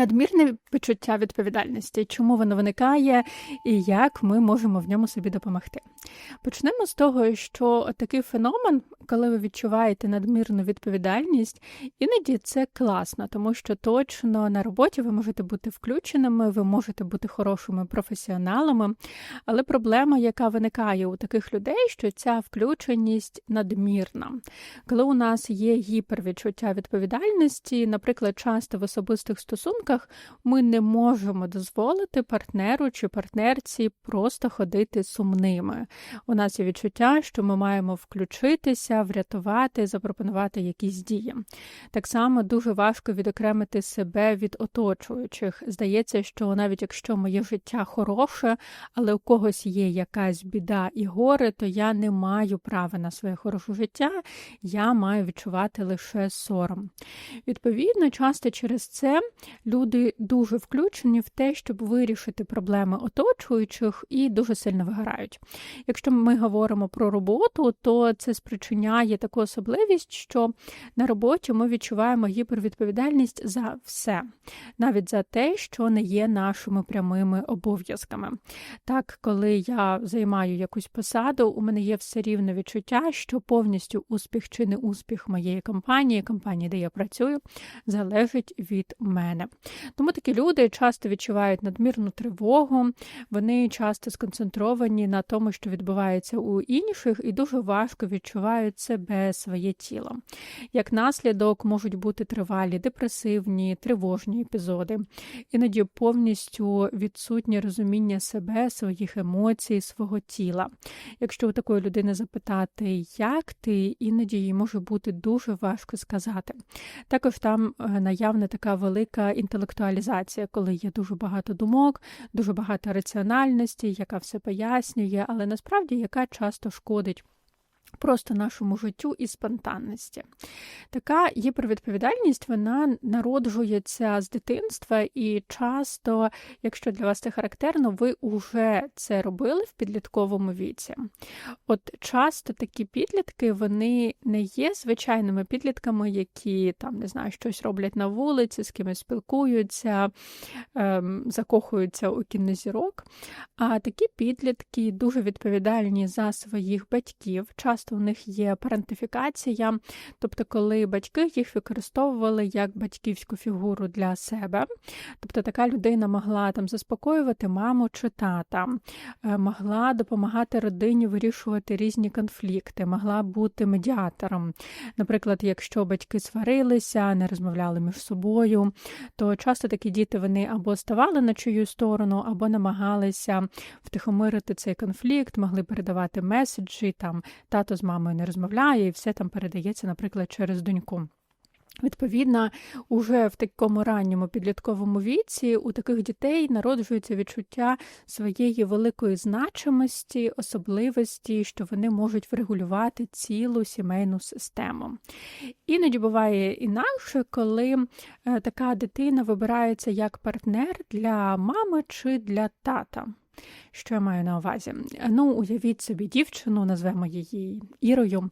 Надмірне відчуття відповідальності, чому воно виникає і як ми можемо в ньому собі допомогти. Почнемо з того, що такий феномен, коли ви відчуваєте надмірну відповідальність, іноді це класно, тому що точно на роботі ви можете бути включеними, ви можете бути хорошими професіоналами. Але проблема, яка виникає у таких людей, що ця включеність надмірна. Коли у нас є гіпервідчуття відповідальності, наприклад, часто в особистих стосунках стосунках ми не можемо дозволити партнеру чи партнерці просто ходити сумними. У нас є відчуття, що ми маємо включитися, врятувати, запропонувати якісь дії. Так само дуже важко відокремити себе від оточуючих. Здається, що навіть якщо моє життя хороше, але у когось є якась біда і горе, то я не маю права на своє хороше життя, я маю відчувати лише сором. Відповідно, часто через це люди дуже включені в те, щоб вирішити проблеми оточуючих і дуже сильно вигорають. Якщо ми говоримо про роботу, то це спричиняє таку особливість, що на роботі ми відчуваємо гіпервідповідальність за все, навіть за те, що не є нашими прямими обов'язками. Так, коли я займаю якусь посаду, у мене є все рівно відчуття, що повністю успіх чи не успіх моєї компанії, компанії, де я працюю, залежить від мене. Тому такі люди часто відчувають надмірну тривогу, вони часто сконцентровані на тому, що відбувається у інших, і дуже важко відчувають себе своє тіло. Як наслідок можуть бути тривалі депресивні, тривожні епізоди, іноді повністю відсутнє розуміння себе, своїх емоцій, свого тіла. Якщо у такої людини запитати, як ти, іноді їй може бути дуже важко сказати. Також там е, наявна така велика інтелектуалізація, коли є дуже багато думок, дуже багато раціональності, яка все пояснює, але насправді яка часто шкодить Просто нашому життю і спонтанності. Така гіпервідповідальність вона народжується з дитинства, і часто, якщо для вас це характерно, ви вже це робили в підлітковому віці. От часто такі підлітки вони не є звичайними підлітками, які там не знаю, щось роблять на вулиці, з кимось спілкуються, ем, закохуються у кінозірок. А такі підлітки дуже відповідальні за своїх батьків. часто часто у них є парентифікація, тобто, коли батьки їх використовували як батьківську фігуру для себе. Тобто така людина могла там заспокоювати маму чи тата, е, могла допомагати родині вирішувати різні конфлікти, могла бути медіатором. Наприклад, якщо батьки сварилися, не розмовляли між собою, то часто такі діти вони або ставали на чию сторону, або намагалися втихомирити цей конфлікт, могли передавати меседжі, там тато з мамою не розмовляє, і все там передається, наприклад, через доньку. Відповідно, уже в такому ранньому підлітковому віці у таких дітей народжується відчуття своєї великої значимості, особливості, що вони можуть врегулювати цілу сімейну систему. Іноді буває інакше, коли е, така дитина вибирається як партнер для мами чи для тата. Що я маю на увазі? Ну, уявіть собі дівчину, назвемо її Ірою.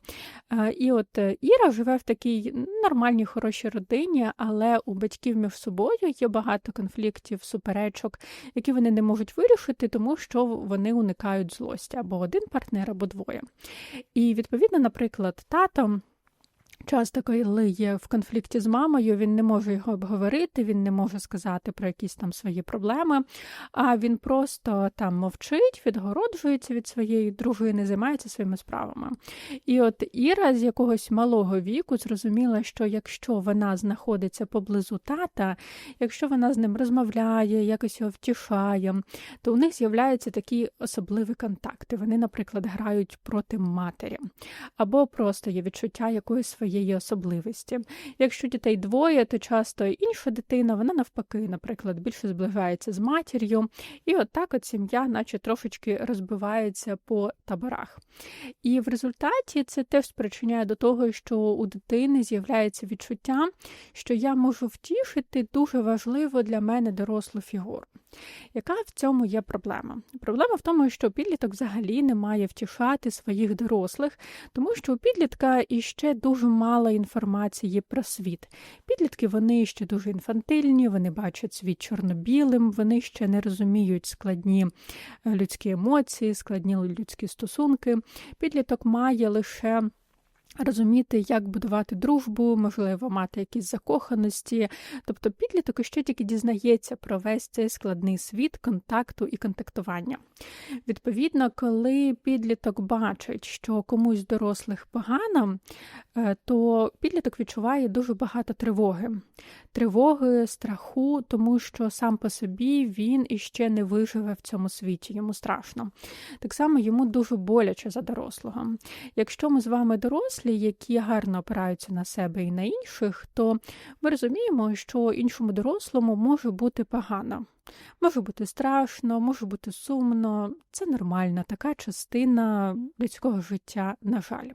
І от е, Іра живе в такій нормальній, хорошій родині, але у батьків між собою є багато конфліктів, суперечок, які вони не можуть вирішити, тому що вони уникають злості або один партнер, або двоє. І відповідно, наприклад, тато. Часто, коли є в конфлікті з мамою, він не може його обговорити, він не може сказати про якісь там свої проблеми, а він просто там мовчить, відгороджується від своєї дружини, займається своїми справами. І от Іра з якогось малого віку зрозуміла, що якщо вона знаходиться поблизу тата, якщо вона з ним розмовляє, якось його втішає, то у них з'являються такі особливі контакти. Вони, наприклад, грають проти матері, або просто є відчуття якоїсь своєї своєї особливості. Якщо дітей двоє, то часто інша дитина, вона навпаки, наприклад, більше зближається з матір'ю, і от от сім'я, наче трошечки розбивається по таборах. І в результаті це теж спричиняє до того, що у дитини з'являється відчуття, що я можу втішити дуже важливо для мене дорослу фігуру. Яка в цьому є проблема? Проблема в тому, що підліток взагалі не має втішати своїх дорослих, тому що у підлітка іще дуже мало інформації про світ. Підлітки вони ще дуже інфантильні, вони бачать світ чорно-білим, вони ще не розуміють складні е, людські емоції, складні людські стосунки. Підліток має лише Розуміти, як будувати дружбу, можливо, мати якісь закоханості. Тобто підліток ще тільки дізнається про весь цей складний світ контакту і контактування. Відповідно, коли підліток бачить, що комусь дорослих погано, е, то підліток відчуває дуже багато тривоги, тривоги, страху, тому що сам по собі він іще не виживе в цьому світі, йому страшно. Так само йому дуже боляче за дорослого. Якщо ми з вами дорослі, дорослі, які гарно опираються на себе і на інших, то ми розуміємо, що іншому дорослому може бути погано. Може бути страшно, може бути сумно, це нормально, така частина людського життя, на жаль.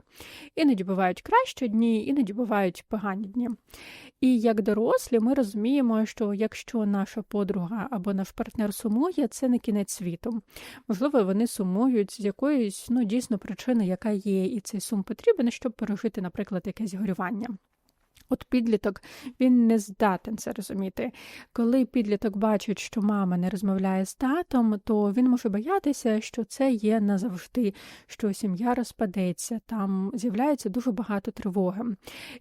Іноді бувають кращі дні, іноді бувають погані дні. І як дорослі, ми розуміємо, що якщо наша подруга або наш партнер сумує, це не кінець світу. Можливо, вони сумують з якоїсь ну, дійсно причини, яка є, і цей сум потрібен, щоб пережити, наприклад, якесь горювання. От підліток він не здатен це розуміти. Коли підліток бачить, що мама не розмовляє з татом, то він може боятися, що це є назавжди, що сім'я розпадеться, там з'являється дуже багато тривоги.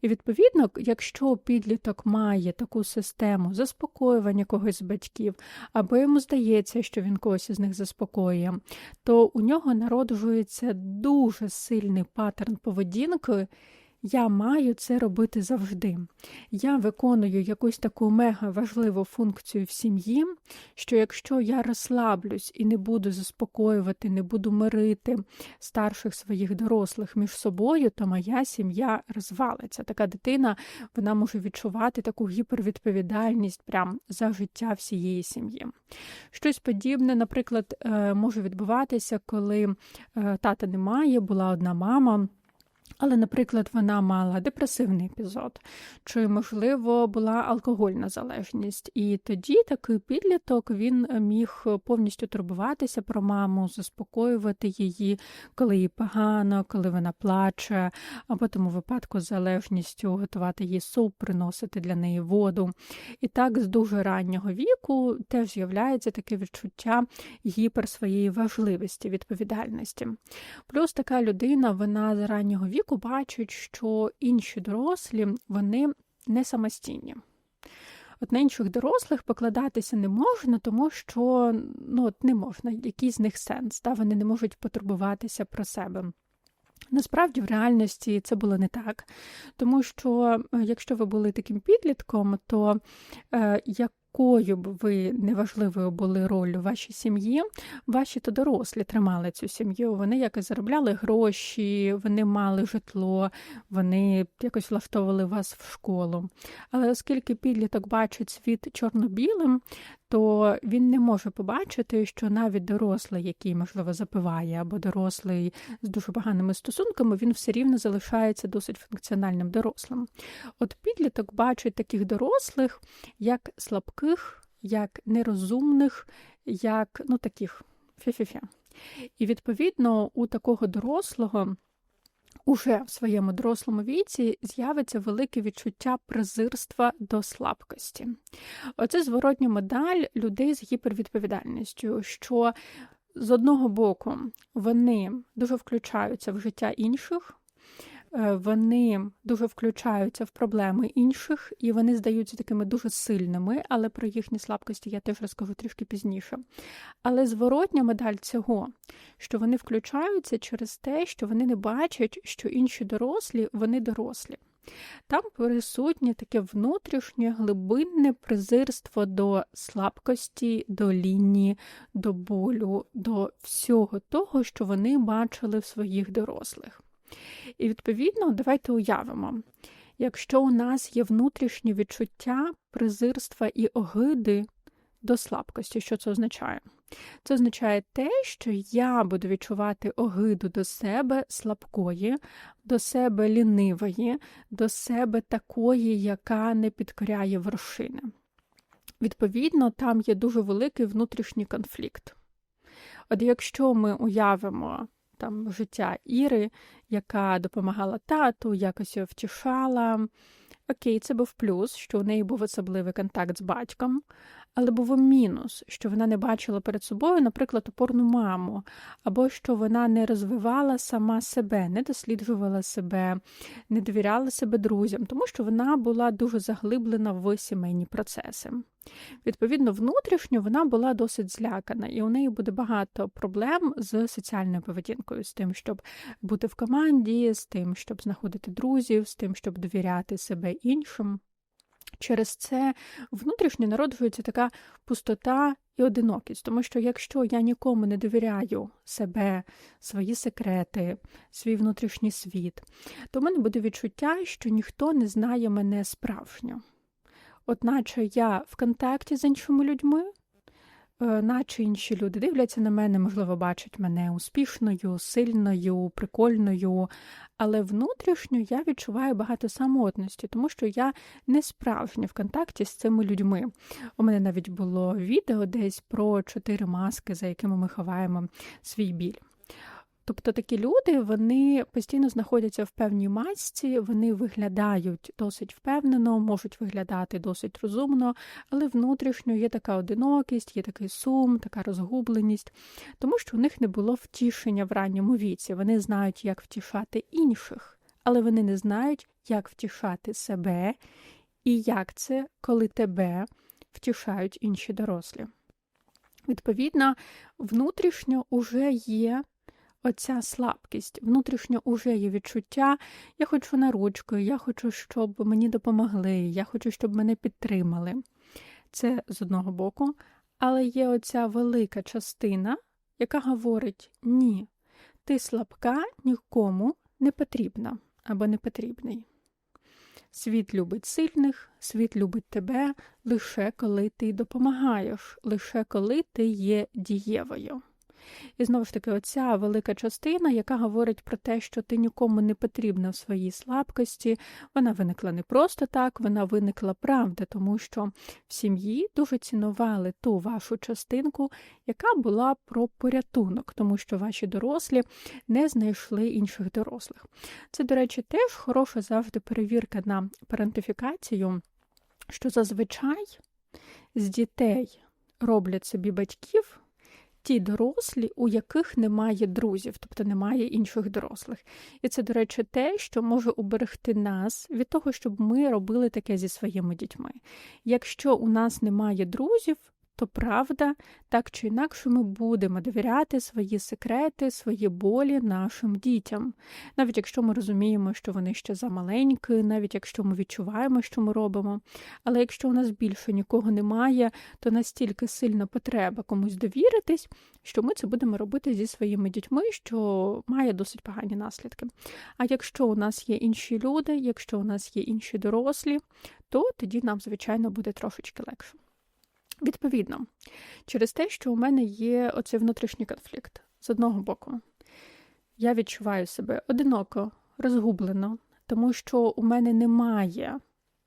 І відповідно, якщо підліток має таку систему заспокоювання когось з батьків, або йому здається, що він когось із них заспокоює, то у нього народжується дуже сильний паттерн поведінки. Я маю це робити завжди. Я виконую якусь таку мега важливу функцію в сім'ї, що якщо я розслаблюсь і не буду заспокоювати, не буду мирити старших своїх дорослих між собою, то моя сім'я розвалиться. Така дитина вона може відчувати таку гіпервідповідальність прям за життя всієї сім'ї. Щось подібне, наприклад, е, може відбуватися, коли е, тата немає, була одна мама. Але, наприклад, вона мала депресивний епізод, чи, можливо, була алкогольна залежність. І тоді такий підліток він міг повністю турбуватися про маму, заспокоювати її, коли їй погано, коли вона плаче, або тому випадку з залежністю готувати їй суп, приносити для неї воду. І так з дуже раннього віку теж з'являється таке відчуття гіпер своєї важливості, відповідальності. Плюс така людина, вона з раннього віку віку бачать, що інші дорослі вони не самостійні. От на інших дорослих покладатися не можна, тому що ну, от не можна, який з них сенс, та вони не можуть потурбуватися про себе. Насправді, в реальності це було не так, тому що е, якщо ви були таким підлітком, то е, як якою б ви неважливою були роль у вашій сім'ї, ваші то дорослі тримали цю сім'ю. Вони якось заробляли гроші, вони мали житло, вони якось влаштовували вас в школу. Але оскільки підліток бачить світ чорно-білим, то він не може побачити, що навіть дорослий, який, можливо, запиває, або дорослий з дуже поганими стосунками, він все рівно залишається досить функціональним дорослим. От підліток бачить таких дорослих як слабких, як нерозумних, як ну таких фі-фі-фі. І відповідно у такого дорослого уже в своєму дорослому віці з'явиться велике відчуття презирства до слабкості. Оце зворотня медаль людей з гіпервідповідальністю, що з одного боку вони дуже включаються в життя інших. Е, вони дуже включаються в проблеми інших, і вони здаються такими дуже сильними, але про їхні слабкості я теж розкажу трішки пізніше. Але зворотня медаль цього, що вони включаються через те, що вони не бачать, що інші дорослі, вони дорослі. Там присутнє таке внутрішнє глибинне презирство до слабкості, до лінії, до болю, до всього того, що вони бачили в своїх дорослих. І, відповідно, давайте уявимо, якщо у нас є внутрішнє відчуття презирства і огиди до слабкості, що це означає? Це означає те, що я буду відчувати огиду до себе слабкої, до себе лінивої, до себе такої, яка не підкоряє вершини. Відповідно, там є дуже великий внутрішній конфлікт. От якщо ми уявимо там життя Іри, яка допомагала тату, якось його втішала, окей, це був плюс, що у неї був особливий контакт з батьком, але був мінус, що вона не бачила перед собою, наприклад, опорну маму, або що вона не розвивала сама себе, не досліджувала себе, не довіряла себе друзям, тому що вона була дуже заглиблена в сімейні процеси. Відповідно, внутрішньо вона була досить злякана, і у неї буде багато проблем з соціальною поведінкою, з тим, щоб бути в команді, з тим, щоб знаходити друзів, з тим, щоб довіряти себе іншим. Через це внутрішньо народжується така пустота і одинокість, тому що якщо я нікому не довіряю себе, свої секрети, свій внутрішній світ, то в мене буде відчуття, що ніхто не знає мене справжньо. Одначе я в контакті з іншими людьми, наче інші люди дивляться на мене, можливо, бачать мене успішною, сильною, прикольною, але внутрішньо я відчуваю багато самотності, тому що я не справжня в контакті з цими людьми. У мене навіть було відео десь про чотири маски, за якими ми ховаємо свій біль. Тобто такі люди вони постійно знаходяться в певній масці, вони виглядають досить впевнено, можуть виглядати досить розумно, але внутрішньо є така одинокість, є такий сум, така розгубленість, тому що у них не було втішення в ранньому віці. Вони знають, як втішати інших, але вони не знають, як втішати себе і як це, коли тебе втішають інші дорослі. Відповідно, внутрішньо уже є оця слабкість, внутрішньо уже є відчуття, я хочу на ручку, я хочу, щоб мені допомогли, я хочу, щоб мене підтримали. Це з одного боку, але є оця велика частина, яка говорить: ні, ти слабка нікому не потрібна або не потрібний. Світ любить сильних, світ любить тебе лише коли ти допомагаєш, лише коли ти є дієвою. І знову ж таки, оця велика частина, яка говорить про те, що ти нікому не потрібна в своїй слабкості, вона виникла не просто так, вона виникла правда, тому що в сім'ї дуже цінували ту вашу частинку, яка була про порятунок, тому що ваші дорослі не знайшли інших дорослих. Це, до речі, теж хороша завжди перевірка на парентифікацію, що зазвичай з дітей роблять собі батьків ті дорослі, у яких немає друзів, тобто немає інших дорослих. І це, до речі, те, що може уберегти нас від того, щоб ми робили таке зі своїми дітьми. Якщо у нас немає друзів, то правда, так чи інакше ми будемо довіряти свої секрети, свої болі нашим дітям. Навіть якщо ми розуміємо, що вони ще замаленькі, навіть якщо ми відчуваємо, що ми робимо. Але якщо у нас більше нікого немає, то настільки сильна потреба комусь довіритись, що ми це будемо робити зі своїми дітьми, що має досить погані наслідки. А якщо у нас є інші люди, якщо у нас є інші дорослі, то тоді нам, звичайно, буде трошечки легше. Відповідно, через те, що у мене є оцей внутрішній конфлікт з одного боку, я відчуваю себе одиноко, розгублено, тому що у мене немає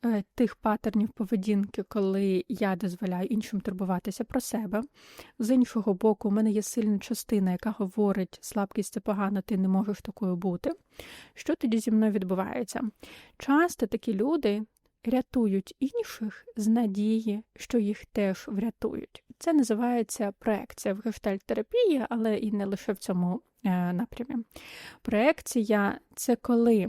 е, тих патернів поведінки, коли я дозволяю іншим турбуватися про себе. З іншого боку, у мене є сильна частина, яка говорить, слабкість це погано, ти не можеш такою бути. Що тоді зі мною відбувається? Часто такі люди рятують інших з надії, що їх теж врятують. Це називається проекція в гештальт-терапії, але і не лише в цьому е, напрямі. Проекція це коли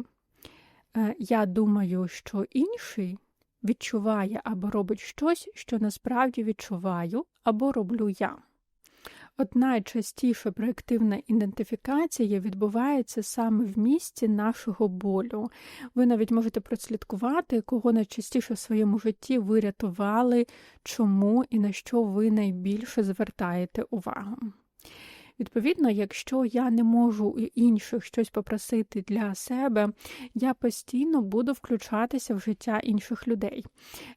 е, я думаю, що інший відчуває або робить щось, що насправді відчуваю, або роблю я. От найчастіше проєктивна ідентифікація відбувається саме в місці нашого болю. Ви навіть можете прослідкувати, кого найчастіше в своєму житті ви рятували, чому і на що ви найбільше звертаєте увагу. Відповідно, якщо я не можу інших щось попросити для себе, я постійно буду включатися в життя інших людей.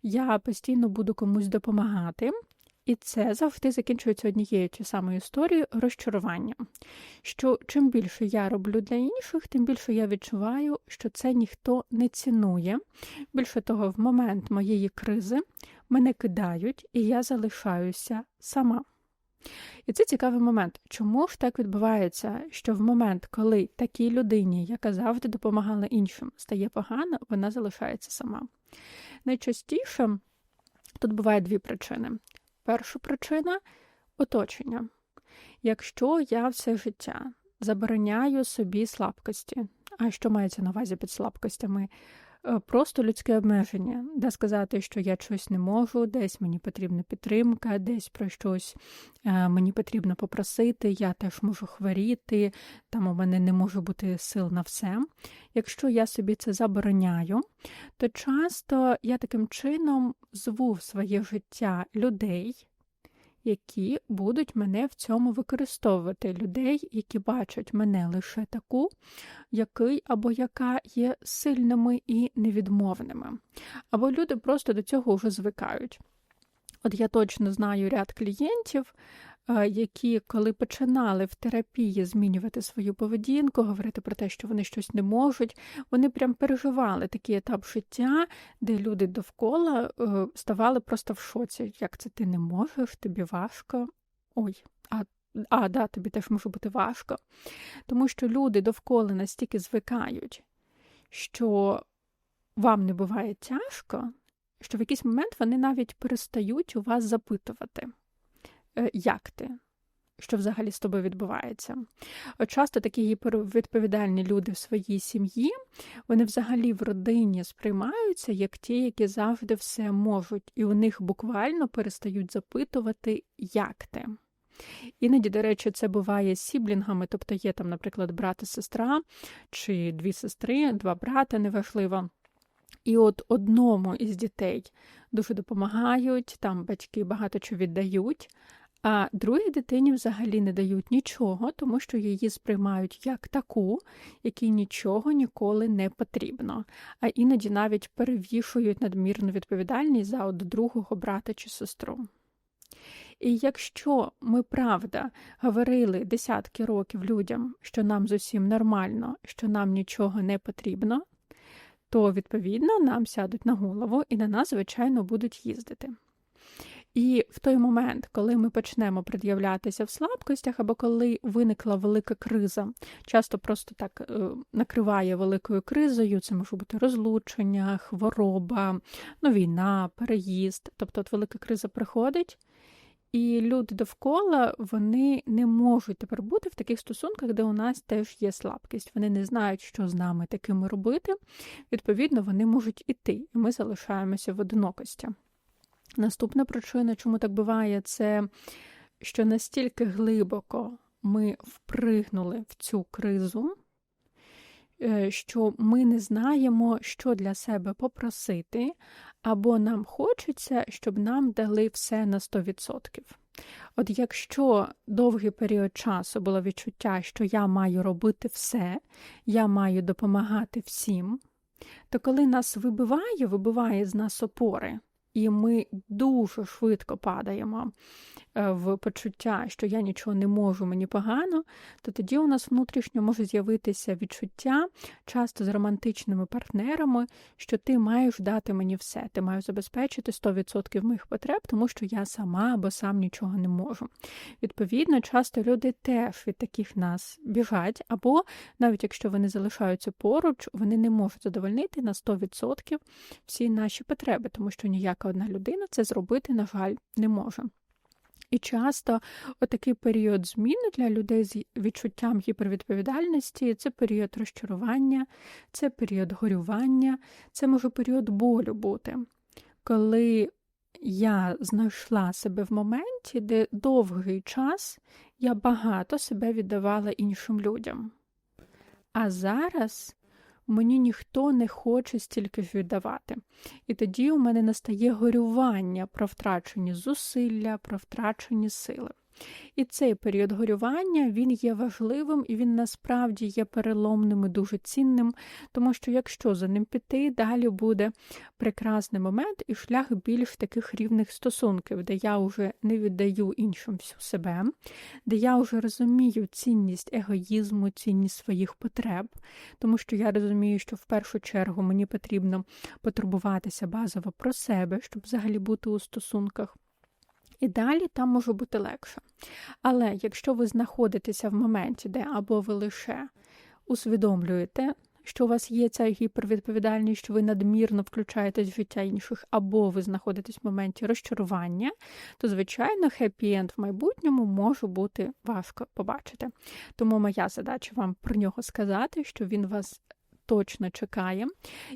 Я постійно буду комусь допомагати. І це завжди закінчується однією тією самою історією розчаруванням. Що чим більше я роблю для інших, тим більше я відчуваю, що це ніхто не цінує. Більше того, в момент моєї кризи мене кидають, і я залишаюся сама. І це цікавий момент. Чому ж так відбувається, що в момент, коли такій людині, яка завжди допомагала іншим, стає погано, вона залишається сама? Найчастіше тут буває дві причини. Перша причина оточення. Якщо я все життя забороняю собі слабкості, а що мається на увазі під слабкостями? Е, просто людське обмеження, де сказати, що я щось не можу, десь мені потрібна підтримка, десь про щось е, мені потрібно попросити, я теж можу хворіти, там у мене не може бути сил на все. Якщо я собі це забороняю, то часто я таким чином зву в своє життя людей які будуть мене в цьому використовувати, людей, які бачать мене лише таку, який або яка є сильними і невідмовними. Або люди просто до цього вже звикають. От я точно знаю ряд клієнтів, які, коли починали в терапії змінювати свою поведінку, говорити про те, що вони щось не можуть, вони прям переживали такий етап життя, де люди довкола е, ставали просто в шоці. Як це ти не можеш, тобі важко? Ой, а а, да, тобі теж може бути важко. Тому що люди довкола настільки звикають, що вам не буває тяжко, що в якийсь момент вони навіть перестають у вас запитувати. Е, як ти? Що взагалі з тобою відбувається? От часто такі гіпервідповідальні люди в своїй сім'ї, вони взагалі в родині сприймаються як ті, які завжди все можуть, і у них буквально перестають запитувати, як ти. Іноді, до речі, це буває з сіблінгами, тобто є там, наприклад, брат і сестра, чи дві сестри, два брата, неважливо. І от одному із дітей дуже допомагають, там батьки багато чого віддають, а другій дитині взагалі не дають нічого, тому що її сприймають як таку, якій нічого ніколи не потрібно, а іноді навіть перевішують надмірну відповідальність за от другого брата чи сестру. І якщо ми правда говорили десятки років людям, що нам з усім нормально, що нам нічого не потрібно, то відповідно нам сядуть на голову і на нас, звичайно, будуть їздити. І в той момент, коли ми почнемо пред'являтися в слабкостях, або коли виникла велика криза, часто просто так е, накриває великою кризою, це може бути розлучення, хвороба, ну, війна, переїзд. Тобто, от велика криза приходить, і люди довкола вони не можуть тепер бути в таких стосунках, де у нас теж є слабкість. Вони не знають, що з нами такими робити. Відповідно, вони можуть іти, і ми залишаємося в одинокості. Наступна причина, чому так буває, це що настільки глибоко ми впригнули в цю кризу, е, що ми не знаємо, що для себе попросити, або нам хочеться, щоб нам дали все на 100%. От якщо довгий період часу було відчуття, що я маю робити все, я маю допомагати всім, то коли нас вибиває, вибиває з нас опори, і ми дуже швидко падаємо в почуття, що я нічого не можу, мені погано, то тоді у нас внутрішньо може з'явитися відчуття, часто з романтичними партнерами, що ти маєш дати мені все, ти маєш забезпечити 100% моїх потреб, тому що я сама або сам нічого не можу. Відповідно, часто люди теж від таких нас біжать, або навіть якщо вони залишаються поруч, вони не можуть задовольнити на 100% всі наші потреби, тому що ніяка одна людина це зробити, на жаль, не може. І часто отакий період зміни для людей з відчуттям гіпервідповідальності це період розчарування, це період горювання, це може період болю бути, коли я знайшла себе в моменті, де довгий час я багато себе віддавала іншим людям. А зараз мені ніхто не хоче стільки ж віддавати. І тоді у мене настає горювання про втрачені зусилля, про втрачені сили. І цей період горювання він є важливим і він насправді є переломним і дуже цінним, тому що якщо за ним піти, далі буде прекрасний момент і шлях більш таких рівних стосунків, де я вже не віддаю іншим всю себе, де я вже розумію цінність егоїзму, цінність своїх потреб, тому що я розумію, що в першу чергу мені потрібно потурбуватися базово про себе, щоб взагалі бути у стосунках. І далі там може бути легше. Але якщо ви знаходитеся в моменті, де або ви лише усвідомлюєте, що у вас є ця гіпервідповідальність, що ви надмірно включаєтесь в життя інших, або ви знаходитесь в моменті розчарування, то, звичайно, хеппі-енд в майбутньому може бути важко побачити. Тому моя задача вам про нього сказати, що він вас точно чекає.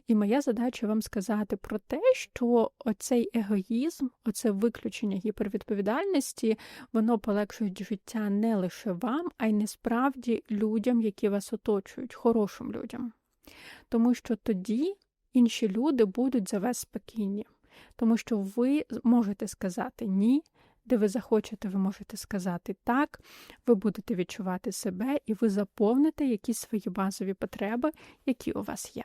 І моя задача вам сказати про те, що оцей егоїзм, оце виключення гіпервідповідальності, воно полегшує життя не лише вам, а й насправді людям, які вас оточують, хорошим людям. Тому що тоді інші люди будуть за вас спокійні, тому що ви можете сказати ні. Де ви захочете, ви можете сказати так, ви будете відчувати себе і ви заповните якісь свої базові потреби, які у вас є.